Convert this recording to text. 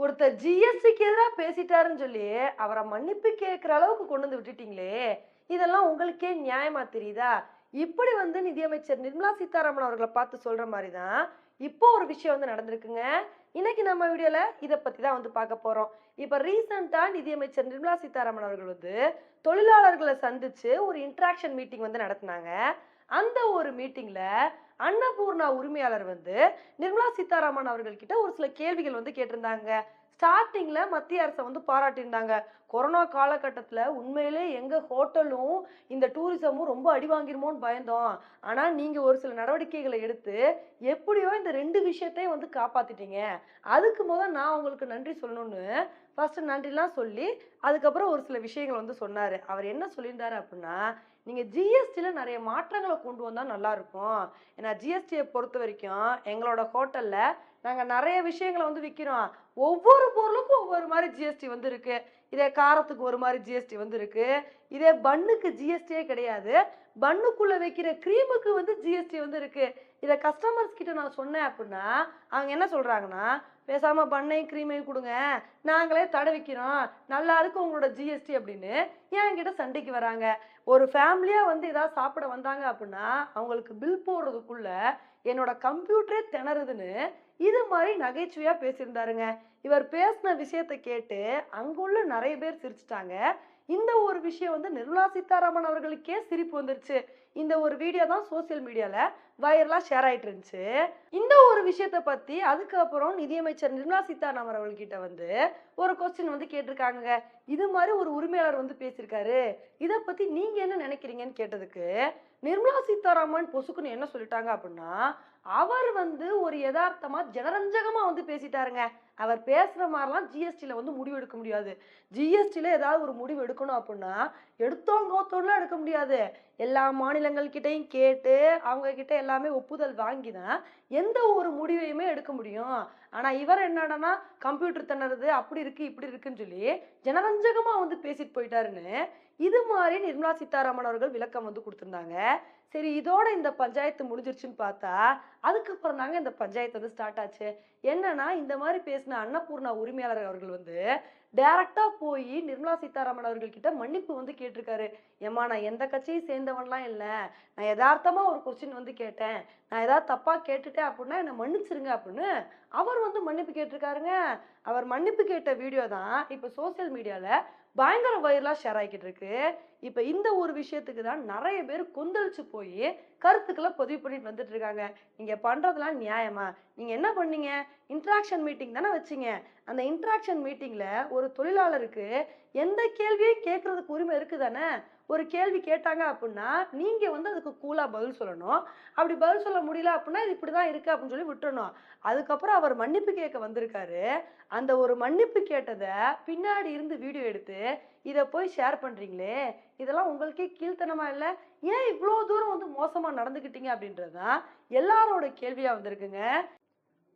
ஒருத்தர் ஜிஎஸ்டிக்கு எதிராக பேசிட்டாருன்னு சொல்லி அவரை மன்னிப்பு கேட்குற அளவுக்கு கொண்டு வந்து விட்டுட்டீங்களே இதெல்லாம் உங்களுக்கே நியாயமா தெரியுதா? இப்படி வந்து நிதியமைச்சர் நிர்மலா சீதாராமன் அவர்களை பார்த்து சொல்ற மாதிரி தான் இப்போ ஒரு விஷயம் வந்து நடந்திருக்குங்க. இன்னைக்கு நம்ம வீடியோல இதை பத்தி தான் வந்து பார்க்க போறோம். இப்போ ரீசெண்டா நிதியமைச்சர் நிர்மலா சீதாராமன் அவர்கள் வந்து தொழிலாளர்களை சந்திச்சு ஒரு இன்ட்ராக்ஷன் மீட்டிங் வந்து நடத்தினாங்க. அந்த ஒரு மீட்டிங்ல அன்னபூர்ணா உரிமையாளர் வந்து நிர்மலா சீதாராமன் அவர்கள்கிட்ட ஒரு சில கேள்விகள் வந்து கேட்டிருந்தாங்க. ஸ்டார்டிங்கில் மத்திய அரசை வந்து பாராட்டியிருந்தாங்க. கொரோனா காலகட்டத்தில் உண்மையிலே எங்கள் ஹோட்டலும் இந்த டூரிசமும் ரொம்ப அடி வாங்கிருமோன்னு பயந்தோம். ஆனால் நீங்கள் ஒரு சில நடவடிக்கைகளை எடுத்து எப்படியோ இந்த ரெண்டு விஷயத்தையும் வந்து காப்பாற்றிட்டீங்க அதுக்கு முதல் நான் உங்களுக்கு நன்றி சொல்லணும்னு ஃபஸ்ட்டு நன்றிலாம் சொல்லி அதுக்கப்புறம் ஒரு சில விஷயங்கள் வந்து சொன்னார். அவர் என்ன சொல்லியிருந்தாரு அப்படின்னா நீங்கள் ஜிஎஸ்டியில் நிறைய மாற்றங்களை கொண்டு வந்தால் நல்லாயிருக்கும். ஏன்னா ஜிஎஸ்டியை பொறுத்த வரைக்கும் எங்களோட ஹோட்டலில் நாங்கள் நிறைய விஷயங்களை வந்து விற்கிறோம் ஒவ்வொரு பொருளுக்கும் மாதிரி ஜிஎஸ்டி வந்து இருக்கு இதே காரத்துக்கு ஒரு மாதிரி ஜிஎஸ்டி வந்து இருக்கு இதே பன்னுக்கு ஜிஎஸ்டியே கிடையாது. பண்ணுக்குள்ள வைக்கிற க்ரீமுக்கு வந்து ஜிஎஸ்டி வந்து இருக்கு இதை கஸ்டமர்ஸ் கிட்ட நான் சொன்னேன் அப்படின்னா அவங்க என்ன சொல்றாங்கன்னா பேசாம பண்ணையும் க்ரீமையும் கொடுங்க. நாங்களே தடவிக்கிறோம் நல்லா இருக்கு உங்களோட ஜிஎஸ்டி அப்படின்னு என்கிட்ட சண்டைக்கு வராங்க? ஒரு ஃபேமிலியா வந்து ஏதாவது சாப்பிட வந்தாங்க அப்படின்னா அவங்களுக்கு பில் போடுறதுக்குள்ள என்னோட கம்ப்யூட்டரே திணறுதுன்னு இது மாதிரி நகைச்சுவையாக பேசியிருந்தாருங்க. இவர் பேசின விஷயத்தை கேட்டு அங்குள்ள நிறைய பேர் சிரிச்சிட்டாங்க. இந்த ஒரு விஷயம் வந்து நிர்மலா சீதாராமன் அவர்களுக்கே சிரிப்பு வந்துருச்சு. இந்த ஒரு வீடியோ தான் சோசியல் மீடியாவில் வயர்லாம் ஷேர் ஆயிட்டு இருந்துச்சு இந்த ஒரு விஷயத்தை பற்றி அதுக்கப்புறம் நிதியமைச்சர் நிர்மலா சீதாராமன் அவர்கள்கிட்ட வந்து ஒரு கொஸ்டின் வந்து கேட்டிருக்காங்க. இது மாதிரி ஒரு உரிமையாளர் வந்து பேசியிருக்காரு. இதை பற்றி நீங்கள் என்ன நினைக்கிறீங்கன்னு கேட்டதுக்கு நிர்மலா சீதாராமன் பொசுக்குன்னு என்ன சொல்லிட்டாங்க அப்படின்னா அவர் வந்து ஒரு யதார்த்தமாக ஜனரஞ்சகமாக வந்து பேசிட்டாருங்க. அவர் பேசுகிற மாதிரிலாம் ஜிஎஸ்டியில் வந்து முடிவு எடுக்க முடியாது. ஜிஎஸ்டியில் ஏதாவது ஒரு முடிவு எடுக்கணும் அப்படின்னா எடுத்தோம் கோத்தோம்லாம் எடுக்க முடியாது. எல்லா மாநிலங்கள்கிட்டையும் கேட்டு அவங்க கிட்ட எல்லாமே ஒப்புதல் வாங்கி தான் எந்த ஒரு முடிவையுமே எடுக்க முடியும். ஆனா இவர் என்னடனா கம்ப்யூட்டர் திணறுது அப்படி இருக்கு இப்படி இருக்குன்னு சொல்லி ஜனரஞ்சகமா வந்து பேசிட்டு போயிட்டாருன்னு இது மாதிரி நிர்மலா சீதாராமன் அவர்கள் விளக்கம் வந்து கொடுத்துருந்தாங்க. சரி இதோட இந்த பஞ்சாயத்து முடிஞ்சிருச்சுன்னு பார்த்தா அதுக்கப்புறம் தாங்க இந்த பஞ்சாயத்து வந்து ஸ்டார்ட் ஆச்சு. என்னன்னா இந்த மாதிரி பேசின அன்னபூர்ணா உரிமையாளர் அவர்கள் வந்து டைரக்டாக போய் நிர்மலா சீதாராமன் அவர்கள்கிட்ட மன்னிப்பு வந்து கேட்டிருக்காரு. ஏம்மா நான் எந்த கட்சியும் சேர்ந்தவன்லாம் இல்லை. நான் யதார்த்தமாக ஒரு கொஸ்டின் வந்து கேட்டேன். நான் ஏதாவது தப்பாக கேட்டுட்டேன் அப்படின்னா என்னை மன்னிச்சிருங்க அப்படின்னு அவர் வந்து மன்னிப்பு கேட்டிருக்காருங்க. அவர் மன்னிப்பு கேட்ட வீடியோ தான் இப்போ சோசியல் மீடியாவில் பயங்கர வைரலா ஷேர் ஆகிக்கிட்டு இருக்கு. இப்போ இந்த ஒரு விஷயத்துக்கு தான் நிறைய பேர் கொந்தளிச்சு போய் கருத்துக்களை பதிவு பண்ணிட்டு வந்துட்டு இருக்காங்க. நீங்கள் பண்ணுறதுலாம் நியாயமா? நீங்கள் என்ன பண்ணீங்க? இன்ட்ராக்ஷன் மீட்டிங் தானே வச்சீங்க. அந்த இன்ட்ராக்ஷன் மீட்டிங்கில் ஒரு தொழிலாளருக்கு எந்த கேள்வியும் கேட்கறதுக்கு உரிமை இருக்குதானே? ஒரு கேள்வி கேட்டாங்க அப்படின்னா நீங்க வந்து அதுக்கு கூலா பதில் சொல்லணும். அப்படி பதில் சொல்ல முடியல அப்படின்னா இது இப்படிதான் இருக்கு அப்படின்னு சொல்லி விட்டுறணும். அதுக்கப்புறம் அவர் மன்னிப்பு கேட்க வந்திருக்காரு. அந்த ஒரு மன்னிப்பு கேட்டதை பின்னாடி இருந்து வீடியோ எடுத்து இதை போய் ஷேர் பண்றீங்களே? இதெல்லாம் உங்களுக்கே கீழ்த்தனமா இல்லை? ஏன் இவ்வளோ தூரம் வந்து மோசமா நடந்துக்கிட்டீங்க அப்படின்றது தான் எல்லாரோட கேள்வியா வந்திருக்குங்க.